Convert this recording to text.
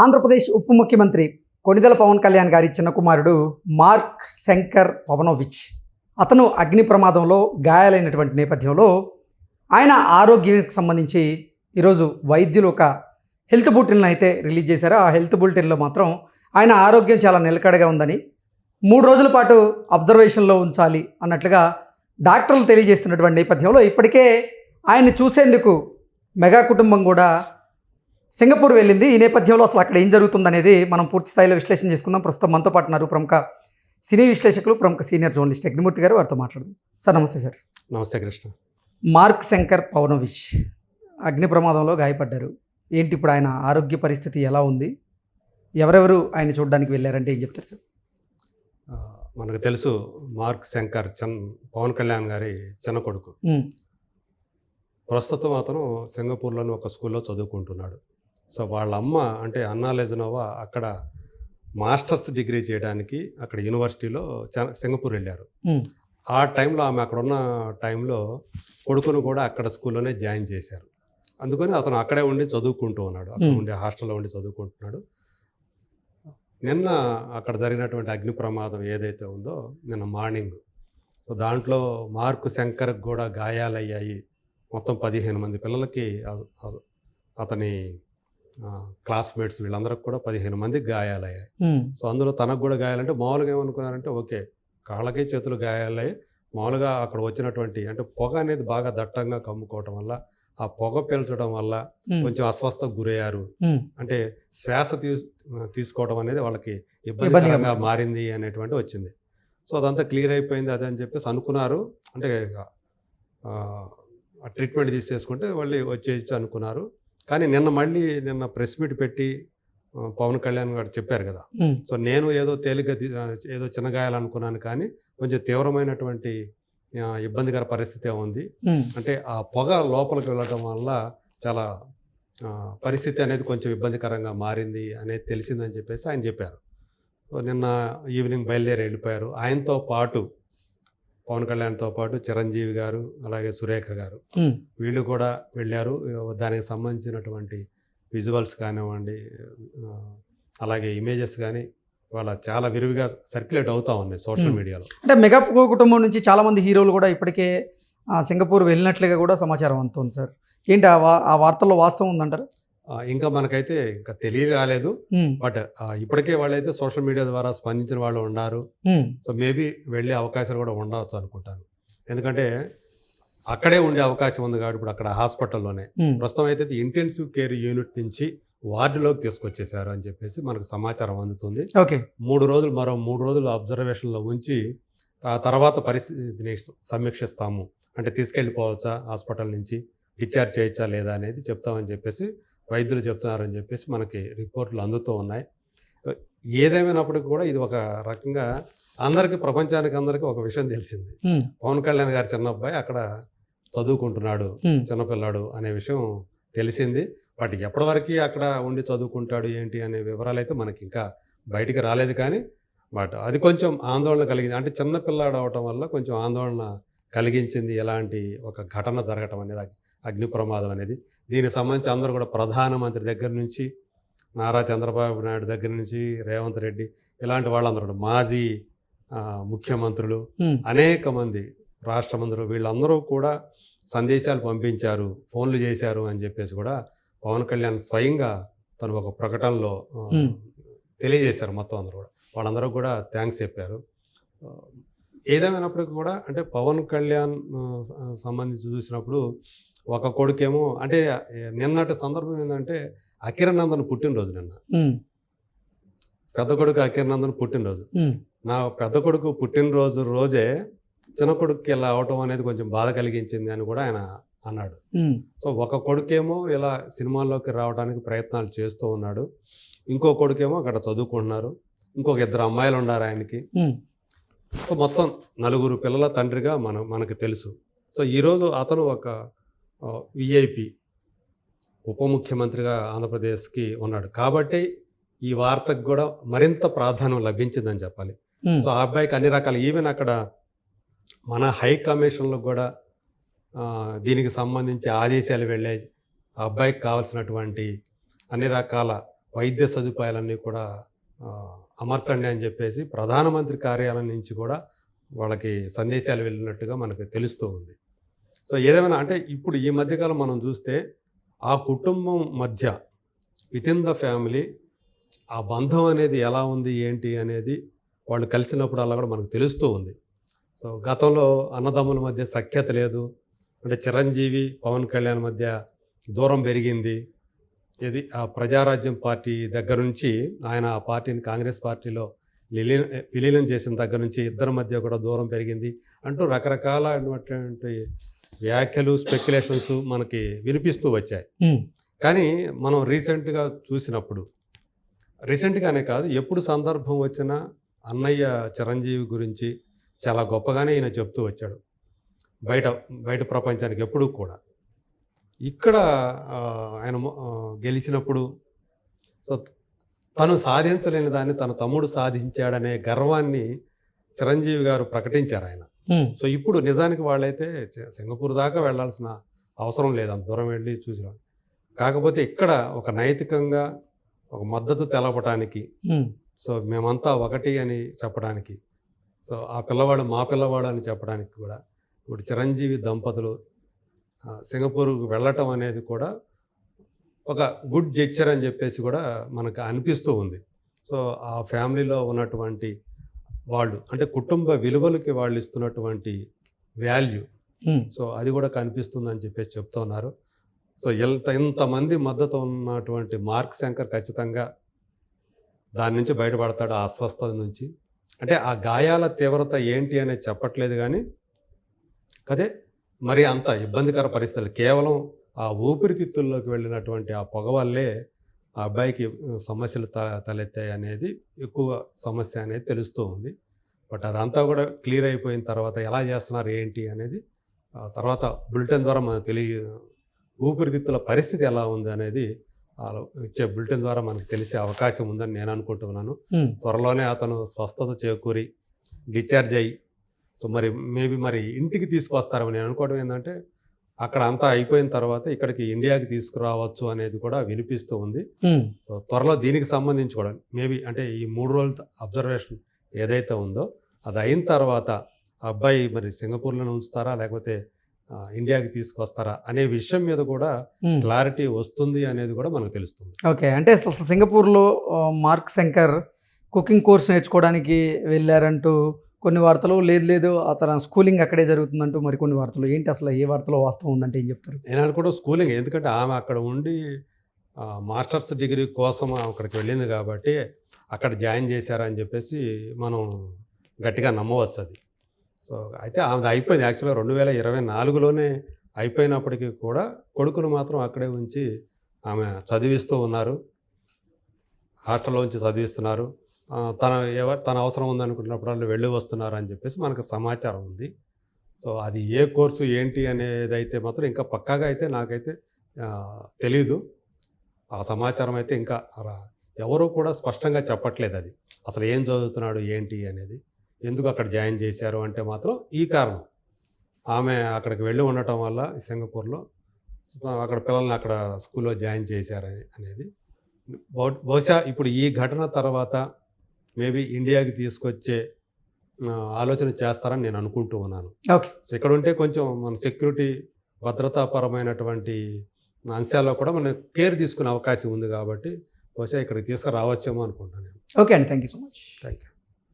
ఆంధ్రప్రదేశ్ ఉప ముఖ్యమంత్రి కొణిదల పవన్ కళ్యాణ్ గారి చిన్న కుమారుడు మార్క్ శంకర్ పవనోవిచ్. అతను అగ్ని ప్రమాదంలో గాయాలైనటువంటి నేపథ్యంలో ఆయన ఆరోగ్యానికి సంబంధించి ఈరోజు వైద్యులు ఒక హెల్త్ బులెటిన్లను అయితే రిలీజ్ చేశారు. ఆ హెల్త్ బులెటిన్లో మాత్రం ఆయన ఆరోగ్యం చాలా నిలకడగా ఉందని మూడు రోజుల పాటు అబ్జర్వేషన్లో ఉంచాలి అన్నట్లుగా డాక్టర్లు తెలియజేస్తున్నటువంటి నేపథ్యంలో ఇప్పటికే ఆయన్ని చూసేందుకు మెగా కుటుంబం కూడా సింగపూర్ వెళ్ళింది. ఈ నేపథ్యంలో అసలు అక్కడ ఏం జరుగుతుందనేది మనం పూర్తి స్థాయిలో విశ్లేషణ చేసుకుందాం. ప్రస్తుతం మనతో పాటు ఉన్నారు ప్రముఖ సినీ విశ్లేషకులు ప్రముఖ సీనియర్ జర్నలిస్ట్ అగ్నిమూర్తి గారు. వారితో మాట్లాడదాం. సార్ నమస్తే సార్. నమస్తే కృష్ణ. మార్క్ శంకర్ పవనోవిచ్ అగ్ని ప్రమాదంలో గాయపడ్డారు. ఏంటి ఇప్పుడు ఆయన ఆరోగ్య పరిస్థితి ఎలా ఉంది? ఎవరెవరు ఆయన చూడడానికి వెళ్ళారంటే ఏం చెప్తారు సార్? మనకు తెలుసు మార్క్ శంకర్ చన్ పవన్ కళ్యాణ్ గారి చిన్న కొడుకు. ప్రస్తుతం అతను సింగపూర్లోని ఒక స్కూల్లో చదువుకుంటున్నాడు. సో వాళ్ళ అమ్మ అంటే అన్నా లెజనోవా అక్కడ మాస్టర్స్ డిగ్రీ చేయడానికి అక్కడ యూనివర్సిటీలో సింగపూర్ వెళ్ళారు. ఆ టైంలో ఆమె అక్కడ ఉన్న టైంలో కొడుకును కూడా అక్కడ స్కూల్లోనే జాయిన్ చేశారు. అందుకని అతను అక్కడే ఉండి చదువుకుంటూ ఉన్నాడు. అక్కడ. ఉండి హాస్టల్లో ఉండి చదువుకుంటున్నాడు. నిన్న అక్కడ జరిగినటువంటి అగ్ని ప్రమాదం ఏదైతే ఉందో నిన్న మార్నింగ్. సో దాంట్లో మార్కు శంకర్కి కూడా గాయాలయ్యాయి. మొత్తం పదిహేను మంది పిల్లలకి అతని క్లాస్మేట్స్ వీళ్ళందరికి కూడా పదిహేను మందికి గాయాలయ్యాయి. సో అందులో తనకు కూడా గాయాలంటే మామూలుగా ఏమనుకున్నారంటే ఓకే కాళ్ళకి చేతులు గాయాలయ్యి మామూలుగా అక్కడ వచ్చినటువంటి అంటే పొగ అనేది బాగా దట్టంగా కమ్ముకోవటం వల్ల ఆ పొగ పీల్చడం వల్ల కొంచెం అస్వస్థకు గురయ్యారు. అంటే శ్వాస తీస్ తీసుకోవడం అనేది వాళ్ళకి ఇబ్బందిగా ఇబ్బందికరంగా మారింది. మారింది అనేటువంటి వచ్చింది. సో అదంతా క్లియర్ అయిపోయింది అదే అని చెప్పేసి అనుకున్నారు. అంటే ట్రీట్మెంట్ తీసేసుకుంటే మళ్ళీ వచ్చేయచ్చు అనుకున్నారు. కానీ నిన్న మళ్ళీ నిన్న ప్రెస్ మీట్ పెట్టి పవన్ కళ్యాణ్ గారు చెప్పారు కదా. సో నేను ఏదో తేలిగ్గా తీ- ఆ, ఏదో చిన్న గాయాలనుకున్నాను కానీ కొంచెం తీవ్రమైనటువంటి ఇబ్బందికర పరిస్థితి ఉంది అంటే ఆ పొగ లోపలికి వెళ్ళడం వల్ల చాలా పరిస్థితి అనేది కొంచెం ఇబ్బందికరంగా మారింది అనేది తెలిసిందని చెప్పేసి ఆయన చెప్పారు. నిన్న ఈవినింగ్ బయలుదేరి వెళ్ళిపోయారు. ఆయనతో పాటు పవన్ కళ్యాణ్తో పాటు చిరంజీవి గారు అలాగే సురేఖ గారు. వీళ్ళు కూడా వెళ్ళారు. దానికి సంబంధించినటువంటి విజువల్స్ కానివ్వండి అలాగే ఇమేజెస్ కానీ వాళ్ళ చాలా విరివిగా సర్క్యులేట్ అవుతా ఉన్నాయి సోషల్. మీడియాలో అంటే మెగా కుటుంబం నుంచి చాలా మంది హీరోలు కూడా ఇప్పటికే సింగపూర్ వెళ్ళినట్లుగా కూడా సమాచారం అందుతుంది సార్. ఏంటి ఆ వా ఆ వార్తల్లో వాస్తవం ఉందంటారు? ఇంకా మనకైతే ఇంకా తెలియరాలేదు. ఉమ్, బట్ ఇప్పటికే వాళ్ళైతే సోషల్ మీడియా ద్వారా స్పందించిన వాళ్ళు ఉన్నారు. సో మేబీ వెళ్ళే అవకాశాలు కూడా ఉండవచ్చు అనుకుంటాను ఎందుకంటే అక్కడే ఉండే అవకాశం ఉంది కాబట్టి ఇప్పుడు అక్కడ హాస్పిటల్లోనే. ప్రస్తుతం అయితే ఇంటెన్సివ్ కేర్ యూనిట్ నుంచి వార్డులోకి తీసుకొచ్చేసారు అని చెప్పేసి మనకు సమాచారం అందుతుంది. ఓకే. మూడు రోజులు మరో మూడు రోజులు అబ్జర్వేషన్లో ఉంచి ఆ తర్వాత పరిస్థితిని సమీక్షిస్తాము. అంటే తీసుకెళ్ళిపోవచ్చా హాస్పిటల్ నుంచి? డిశ్చార్జ్ చేయొచ్చా లేదా అనేది చెప్తామని చెప్పేసి వైద్యులు చెప్తున్నారని చెప్పేసి మనకి రిపోర్ట్లు అందుతూ ఉన్నాయి. ఏదేమైనప్పటికీ కూడా ఇది ఒక రకంగా అందరికీ ప్రపంచానికి అందరికీ ఒక విషయం తెలిసింది. పవన్ కళ్యాణ్ గారి చిన్న అబ్బాయి అక్కడ చదువుకుంటున్నాడు చిన్నపిల్లాడు అనే విషయం తెలిసింది. బట్ ఎప్పటివరకు అక్కడ ఉండి చదువుకుంటాడు ఏంటి అనే వివరాలు అయితే మనకి ఇంకా బయటికి రాలేదు కానీ బట్ అది కొంచెం ఆందోళన కలిగింది. అంటే చిన్న పిల్లాడు అవటం వల్ల కొంచెం ఆందోళన కలిగించింది. ఎలాంటి ఒక ఘటన జరగటం అనేది అగ్ని ప్రమాదం అనేది. దీనికి సంబంధించి అందరూ కూడా ప్రధానమంత్రి దగ్గర నుంచి నారా చంద్రబాబు నాయుడు దగ్గర నుంచి రేవంత్ రెడ్డి ఇలాంటి వాళ్ళందరూ కూడా మాజీ ముఖ్యమంత్రులు అనేక మంది రాష్ట్ర మంత్రులు వీళ్ళందరూ కూడా సందేశాలు పంపించారు ఫోన్లు చేశారు అని చెప్పేసి కూడా పవన్ కళ్యాణ్ స్వయంగా తను ఒక ప్రకటనలో. తెలియజేశారు మొత్తం అందరూ కూడా. వాళ్ళందరూ కూడా థ్యాంక్స్ చెప్పారు. ఏదేమైనప్పటికీ కూడా అంటే పవన్ కళ్యాణ్ సంబంధించి చూసినప్పుడు ఒక కొడుకేమో అంటే నిన్నటి సందర్భం ఏంటంటే అకిరణందన్ పుట్టినరోజు నిన్న. పెద్ద కొడుకు అకిరణందన్ పుట్టినరోజు. నా పెద్ద కొడుకు పుట్టినరోజు రోజే చిన్న కొడుకుకి ఇలా అవటం అనేది కొంచెం బాధ కలిగించింది అని కూడా ఆయన అన్నాడు. సో ఒక కొడుకేమో ఇలా సినిమాల్లోకి రావడానికి ప్రయత్నాలు చేస్తూ ఉన్నాడు. ఇంకో కొడుకేమో అక్కడ చదువుకుంటున్నారు. ఇంకొక ఇద్దరు అమ్మాయిలు ఉన్నారు ఆయనకి. సో మొత్తం నలుగురు పిల్లల తండ్రిగా మన మనకు తెలుసు. సో ఈరోజు అతను ఒక విఐపి ఉప ముఖ్యమంత్రిగా ఆంధ్రప్రదేశ్కి ఉన్నాడు. కాబట్టి ఈ వార్తకు కూడా మరింత ప్రాధాన్యం లభించిందని చెప్పాలి. సో ఆ అబ్బాయికి అన్ని రకాల ఈవెన్ అక్కడ మన హై కమిషన్లో కూడా దీనికి సంబంధించి ఆదేశాలు వెళ్ళాయి ఆ అబ్బాయికి కావాల్సినటువంటి అన్ని రకాల వైద్య సదుపాయాలన్నీ కూడా అమర్చండి అని చెప్పేసి ప్రధానమంత్రి కార్యాలయం నుంచి కూడా వాళ్ళకి సందేశాలు వెళ్ళినట్టుగా మనకు తెలుస్తూ ఉంది. సో ఏదేమైనా అంటే ఇప్పుడు ఈ మధ్యకాలం మనం చూస్తే ఆ కుటుంబం మధ్య విత్ ఇన్ ద ఫ్యామిలీ ఆ బంధం అనేది ఎలా ఉంది ఏంటి అనేది వాళ్ళు కలిసినప్పుడు అలా కూడా మనకు తెలుస్తూ ఉంది. సో గతంలో అన్నదమ్ముల మధ్య సఖ్యత లేదు. అంటే చిరంజీవి పవన్ కళ్యాణ్ మధ్య దూరం పెరిగింది. ఇది ఆ ప్రజారాజ్యం పార్టీ దగ్గర నుంచి ఆయన ఆ పార్టీని కాంగ్రెస్ పార్టీలో విలీనం విలీనం చేసిన దగ్గర నుంచి ఇద్దరి మధ్య కూడా దూరం పెరిగింది అంటూ రకరకాలైనటువంటి వ్యాఖ్యలు స్పెక్యులేషన్స్ మనకి వినిపిస్తూ వచ్చాయి. కానీ మనం రీసెంట్గా చూసినప్పుడు రీసెంట్గానే కాదు ఎప్పుడు సందర్భం వచ్చినా అన్నయ్య చిరంజీవి గురించి చాలా గొప్పగానే ఈయన చెప్తూ వచ్చాడు. బయట బయట ప్రపంచానికి ఎప్పుడూ కూడా. ఇక్కడ ఆయన గెలిచినప్పుడు సో తను సాధించలేని దాన్ని తన తమ్ముడు సాధించాడనే గర్వాన్ని చిరంజీవి గారు ప్రకటించారు ఆయన. సో ఇప్పుడు నిజానికి వాళ్ళైతే సింగపూర్ దాకా వెళ్ళాల్సిన అవసరం లేదు. అంత దూరం వెళ్ళి చూసి. కాకపోతే ఇక్కడ ఒక నైతికంగా ఒక మద్దతు తెలపడానికి ఉమ్, సో మేమంతా ఒకటి అని చెప్పడానికి. సో ఆ పిల్లవాడు మా పిల్లవాడు అని చెప్పడానికి కూడా ఇప్పుడు చిరంజీవి దంపతులు సింగపూర్కు వెళ్ళటం అనేది కూడా ఒక గుడ్ జెక్చర్ అని చెప్పేసి కూడా మనకు అనిపిస్తూ ఉంది. సో ఆ ఫ్యామిలీలో ఉన్నటువంటి వాళ్ళు అంటే కుటుంబ విలువలకి వాళ్ళు ఇస్తున్నటువంటి వాల్యూ ఉమ్, సో అది కూడా కనిపిస్తుందని చెప్పేసి చెప్తున్నారు సో ఎంత ఇంతమంది మద్దతు ఉన్నటువంటి మార్క్ శంకర్ ఖచ్చితంగా దాని నుంచి బయటపడతాడు ఆ అస్వస్థత నుంచి. అంటే ఆ గాయాల తీవ్రత ఏంటి అనేది చెప్పట్లేదు కానీ కదే మరి అంత ఇబ్బందికర పరిస్థితులు. కేవలం ఆ ఊపిరితిత్తుల్లోకి వెళ్ళినటువంటి ఆ పొగ వల్లే ఆ అబ్బాయికి సమస్యలు త తలెత్తాయి అనేది ఎక్కువ సమస్య అనేది తెలుస్తూ ఉంది. బట్ అదంతా కూడా క్లియర్ అయిపోయిన తర్వాత ఎలా చేస్తున్నారు ఏంటి అనేది తర్వాత బులెటిన్ ద్వారా మనకు తెలియ ఊపిరితిత్తుల పరిస్థితి ఎలా ఉంది అనేది ఇచ్చే బులెటిన్ ద్వారా మనకు తెలిసే అవకాశం ఉందని నేను అనుకుంటున్నాను. త్వరలోనే అతను స్వస్థత చేకూరి డిశ్చార్జ్ అయ్యి సో మరి మేబీ మరి ఇంటికి తీసుకొస్తారని నేను అనుకోవడం ఏంటంటే అక్కడ అంతా అయిపోయిన తర్వాత ఇక్కడికి ఇండియాకి తీసుకురావచ్చు అనేది కూడా వినిపిస్తూ ఉంది. సో త్వరలో దీనికి సంబంధించి కూడా మేబీ అంటే ఈ మూడు రోజుల అబ్జర్వేషన్ ఏదైతే ఉందో అది అయిన తర్వాత అబ్బాయి మరి సింగపూర్లోనే ఉంచుతారా లేకపోతే ఇండియాకి తీసుకొస్తారా అనే విషయం మీద కూడా. క్లారిటీ వస్తుంది అనేది కూడా మనకు తెలుస్తుంది. ఓకే. అంటే సింగపూర్లో మార్క్ శంకర్ కుకింగ్ కోర్స్ నేర్చుకోవడానికి వెళ్ళారంటూ కొన్ని వార్తలు లేదు లేదు అతను స్కూలింగ్ అక్కడే జరుగుతుందంటూ మరి కొన్ని వార్తలు. ఏంటి అసలు ఏ వార్తలో వాస్తవం ఉందంటే ఏం చెప్తారు? నేను అనుకోవడం స్కూలింగ్ ఎందుకంటే ఆమె అక్కడ ఉండి మాస్టర్స్ డిగ్రీ కోసం అక్కడికి వెళ్ళింది కాబట్టి అక్కడ జాయిన్ చేశారని చెప్పేసి మనం గట్టిగా నమ్మవచ్చు అది. సో అయితే ఆమెది అయిపోయింది. యాక్చువల్గా రెండు వేల ఇరవై నాలుగులోనే అయిపోయినప్పటికీ కూడా కొడుకును మాత్రం అక్కడే ఉంచి ఆమె చదివిస్తూ ఉన్నారు. హాస్టల్లో ఉంచి చదివిస్తున్నారు. తన ఎవరు తన అవసరం ఉందనుకున్నప్పుడు వాళ్ళు వెళ్ళి వస్తున్నారు అని చెప్పేసి మనకు సమాచారం ఉంది. సో అది ఏ కోర్సు ఏంటి అనేది అయితే మాత్రం ఇంకా పక్కాగా అయితే నాకైతే తెలీదు. ఆ సమాచారం అయితే ఇంకా ఎవరు ఎవరూ కూడా స్పష్టంగా చెప్పట్లేదు అది. అసలు ఏం చదువుతున్నాడు ఏంటి అనేది. ఎందుకు అక్కడ జాయిన్ చేశారు అంటే మాత్రం ఈ కారణం. ఆమె అక్కడికి వెళ్ళి ఉండటం వల్ల సింగపూర్లో అక్కడ పిల్లల్ని అక్కడ స్కూల్లో జాయిన్ చేశారని అనేది. బహు- బహుశా ఇప్పుడు ఈ ఘటన తర్వాత మేబీ ఇండియాకి తీసుకొచ్చే ఆలోచన చేస్తారని నేను అనుకుంటూ ఉన్నాను. ఓకే. సో ఇక్కడ ఉంటే కొంచెం మన సెక్యూరిటీ భద్రతాపరమైనటువంటి అంశాల్లో కూడా మనం కేర్ తీసుకునే అవకాశం ఉంది కాబట్టి బహుశా ఇక్కడికి తీసుకురావచ్చేమో అనుకుంటాను నేను. ఓకే అండి. Thank you so much. Thank you